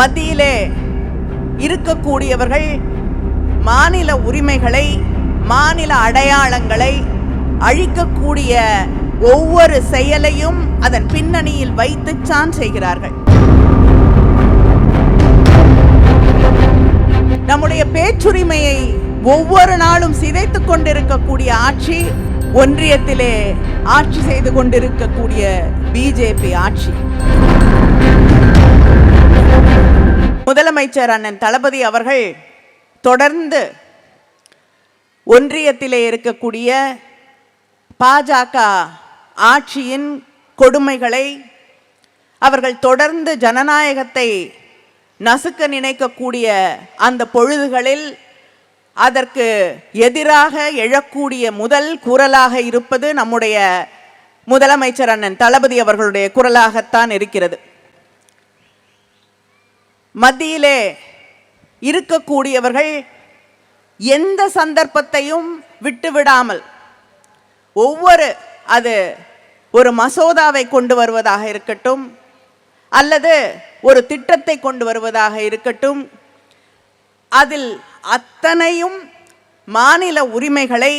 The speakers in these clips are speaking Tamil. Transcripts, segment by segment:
மத்தியிலே இருக்கக்கூடியவர்கள் மாநில உரிமைகளை மாநில அடையாளங்களை அழிக்கக்கூடிய ஒவ்வொரு செயலையும் அதன் பின்னணியில் வைத்துச்சான் செய்கிறார்கள். நம்முடைய பேச்சுரிமையை ஒவ்வொரு நாளும் சிதைத்துக் கொண்டிருக்கக்கூடிய ஆட்சி ஒன்றியத்திலே ஆட்சி செய்து கொண்டிருக்கக்கூடிய பிஜேபி ஆட்சி. முதலமைச்சர் அண்ணன் தளபதி அவர்கள் தொடர்ந்து ஒன்றியத்திலே இருக்கக்கூடிய பாஜக ஆட்சியின் கொடுமைகளை அவர்கள் தொடர்ந்து ஜனநாயகத்தை நசுக்க நினைக்கக்கூடிய அந்த பொழுதுகளில் அதற்கு எதிராக எழக்கூடிய முதல் குரலாக இருப்பது நம்முடைய முதலமைச்சர் அண்ணன் தளபதி அவர்களுடைய குரலாகத்தான் இருக்கிறது. மத்தியிலே இருக்கக்கூடியவர்கள் எந்த சந்தர்ப்பத்தையும் விட்டுவிடாமல் ஒவ்வொரு அது ஒரு மசோதாவை கொண்டு வருவதாக இருக்கட்டும் அல்லது ஒரு திட்டத்தை கொண்டு வருவதாக இருக்கட்டும் அதில் அத்தனையும் மாநில உரிமைகளை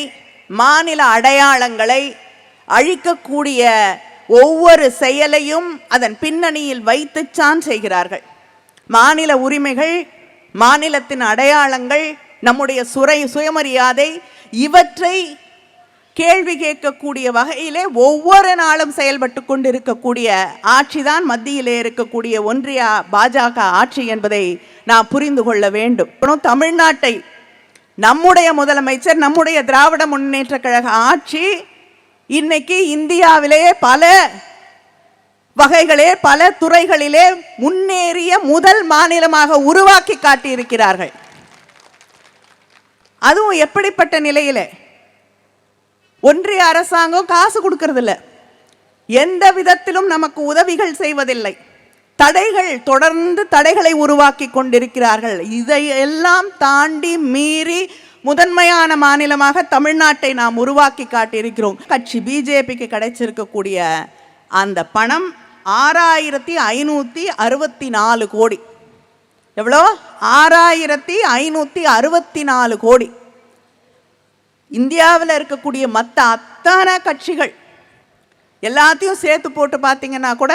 மாநில அடையாளங்களை அழிக்கக்கூடிய ஒவ்வொரு செயலையும் அதன் பின்னணியில் வைத்துச்சான் செய்கிறார்கள். மாநில உரிமைகள் மாநிலத்தின் அடையாளங்கள் நம்முடைய சுரை சுயமரியாதை இவற்றை கேள்வி கேட்கக்கூடிய வகையிலே ஒவ்வொரு நாளும் செயல்பட்டு கொண்டிருக்கக்கூடிய ஆட்சிதான் மத்தியிலே இருக்கக்கூடிய ஒன்றிய பாஜக ஆட்சி என்பதை நாம் புரிந்து கொள்ள வேண்டும். தமிழ்நாட்டை நம்முடைய முதலமைச்சர் நம்முடைய திராவிட முன்னேற்ற கழக ஆட்சி இன்னைக்கு இந்தியாவிலே பல வகைகளே பல துறைகளிலே முன்னேறிய முதல் மாநிலமாக உருவாக்கி காட்டியிருக்கிறார்கள். அதுவும் எப்படிப்பட்ட நிலையில? ஒன்றிய அரசாங்கம் காசு கொடுக்கறதில்ல. எந்த விதத்திலும் நமக்கு உதவிகள் செய்வதில்லை. தடைகள் தொடர்ந்து தடைகளை உருவாக்கி கொண்டிருக்கிறார்கள். இதை எல்லாம் தாண்டி மீறி முதன்மையான மாநிலமாக தமிழ்நாட்டை நாம் உருவாக்கி காட்டியிருக்கிறோம். கட்சி பிஜேபிக்கு கிடைச்சிருக்கக்கூடிய அந்த பணம் ஆறாயிரத்தி ஐநூற்றி அறுபத்தி நாலு கோடி. எவ்வளோ? ஆறாயிரத்தி ஐநூற்றி அறுபத்தி நாலு கோடி. இந்தியாவில் இருக்கக்கூடிய மற்ற அத்தனை கட்சிகள் எல்லாத்தையும் சேர்த்து போட்டு பார்த்தீங்கன்னா கூட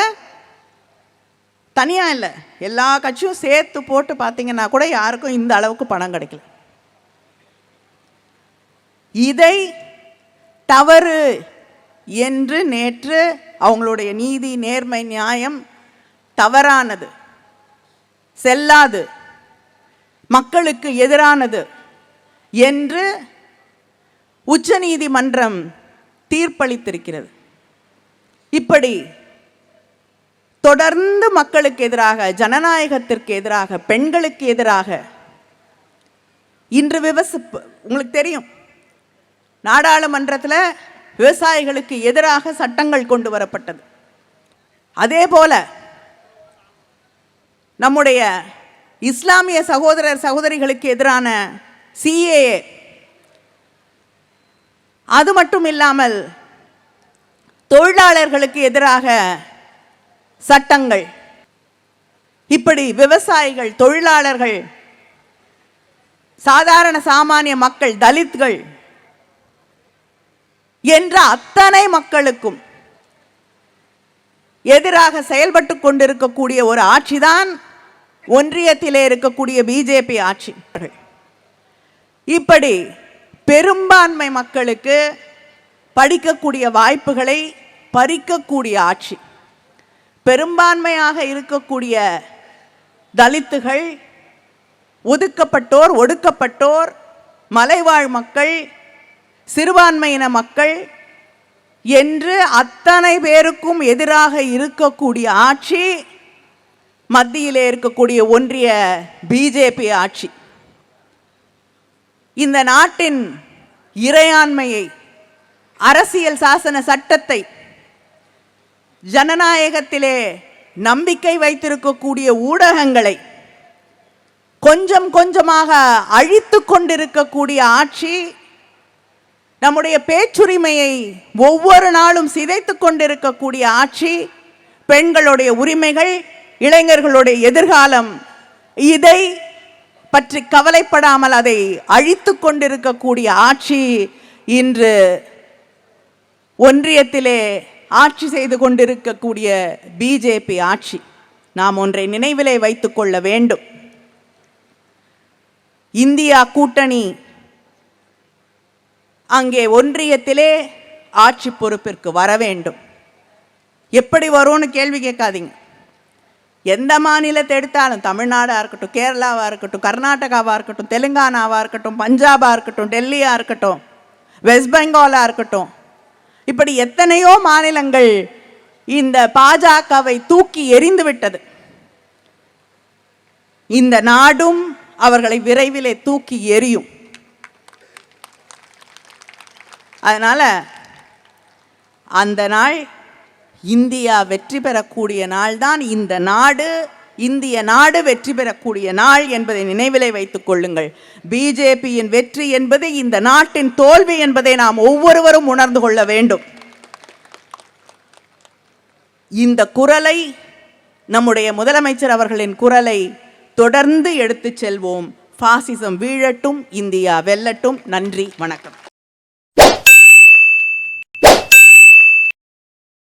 தனியாக இல்லை எல்லா கட்சியும் சேர்த்து போட்டு பார்த்தீங்கன்னா கூட யாருக்கும் இந்த அளவுக்கு பணம் கிடைக்கல. இதை தவறு என்று நேற்று அவங்களுடைய நீதி நேர்மை நியாயம் தவறானது செல்லாது மக்களுக்கு எதிரானது என்று உச்சநீதிமன்றம் தீர்ப்பளித்திருக்கிறது. இப்படி தொடர்ந்து மக்களுக்கு எதிராக ஜனநாயகத்திற்கு எதிராக பெண்களுக்கு எதிராக இன்று விவச உங்களுக்கு தெரியும் நாடாளுமன்றத்தில் விவசாயிகளுக்கு எதிராக சட்டங்கள் கொண்டு வரப்பட்டது. அதே போல நம்முடைய இஸ்லாமிய சகோதரர் சகோதரிகளுக்கு எதிரான சிஏஏ அது மட்டும் இல்லாமல் தொழிலாளர்களுக்கு எதிராக சட்டங்கள். இப்படி விவசாயிகள் தொழிலாளர்கள் சாதாரண சாமானிய மக்கள் தலித்கள் என்ற அத்தனை மக்களுக்கும் எதிராக செயல்பட்டு கொண்டிருக்கக்கூடிய ஒரு ஆட்சிதான் ஒன்றியத்திலே இருக்கக்கூடிய பிஜேபி ஆட்சி. இப்படி பெரும்பான்மை மக்களுக்கு படிக்கக்கூடிய வாய்ப்புகளை பறிக்கக்கூடிய ஆட்சி. பெரும்பான்மையாக இருக்கக்கூடிய தலித்துகள் ஒதுக்கப்பட்டோர் ஒடுக்கப்பட்டோர் மலைவாழ் மக்கள் சிறுபான்மையின மக்கள் என்று அத்தனை பேருக்கும் எதிராக இருக்கக்கூடிய ஆட்சி மத்தியிலே இருக்கக்கூடிய ஒன்றிய பிஜேபி ஆட்சி. இந்த நாட்டின் இறையாண்மையை அரசியல் சாசன சட்டத்தை ஜனநாயகத்திலே நம்பிக்கை வைத்திருக்கக்கூடிய ஊடகங்களை கொஞ்சம் கொஞ்சமாக அழித்து கொண்டிருக்கக்கூடிய ஆட்சி நம்முடைய பேச்சுரிமையை ஒவ்வொரு நாளும் சிதைத்து கொண்டிருக்கக்கூடிய ஆட்சி பெண்களுடைய உரிமைகள் இளைஞர்களுடைய எதிர்காலம் இதை பற்றி கவலைப்படாமல் அதை அழித்து கொண்டிருக்கக்கூடிய ஆட்சி இன்று ஒன்றியத்திலே ஆட்சி செய்து கொண்டிருக்கக்கூடிய பிஜேபி ஆட்சி. நாம் ஒன்றை நினைவிலே வைத்துக்கொள்ள வேண்டும். இந்தியா கூட்டணி அங்கே ஒன்றியத்திலே ஆட்சி பொறுப்பிற்கு வர வேண்டும். எப்படி வரும்னு கேள்வி கேட்காதீங்க. எந்த மாநிலத்தை எடுத்தாலும் தமிழ்நாடாக இருக்கட்டும் கேரளாவாக இருக்கட்டும் கர்நாடகாவாக இருக்கட்டும் தெலுங்கானாவாக இருக்கட்டும் பஞ்சாபாக இருக்கட்டும் டெல்லியாக இருக்கட்டும் வெஸ்ட் பெங்காலாக இருக்கட்டும் இப்படி எத்தனையோ மாநிலங்கள் இந்த பாஜகவை தூக்கி எரிந்து விட்டது. இந்த நாடும் அவர்களை விரைவிலே தூக்கி எறியும். அதனால் அந்த நாள் இந்தியா வெற்றி பெறக்கூடிய நாள் தான் இந்த நாடு இந்திய நாடு வெற்றி பெறக்கூடிய நாள் என்பதை நினைவிலே வைத்துக் கொள்ளுங்கள். பிஜேபியின் வெற்றி என்பது இந்த நாட்டின் தோல்வி என்பதை நாம் ஒவ்வொருவரும் உணர்ந்து கொள்ள வேண்டும். இந்த குரலை நம்முடைய முதலமைச்சர் அவர்களின் குரலை தொடர்ந்து எடுத்துச் செல்வோம். பாசிசம் வீழட்டும் இந்தியா வெல்லட்டும். நன்றி வணக்கம்.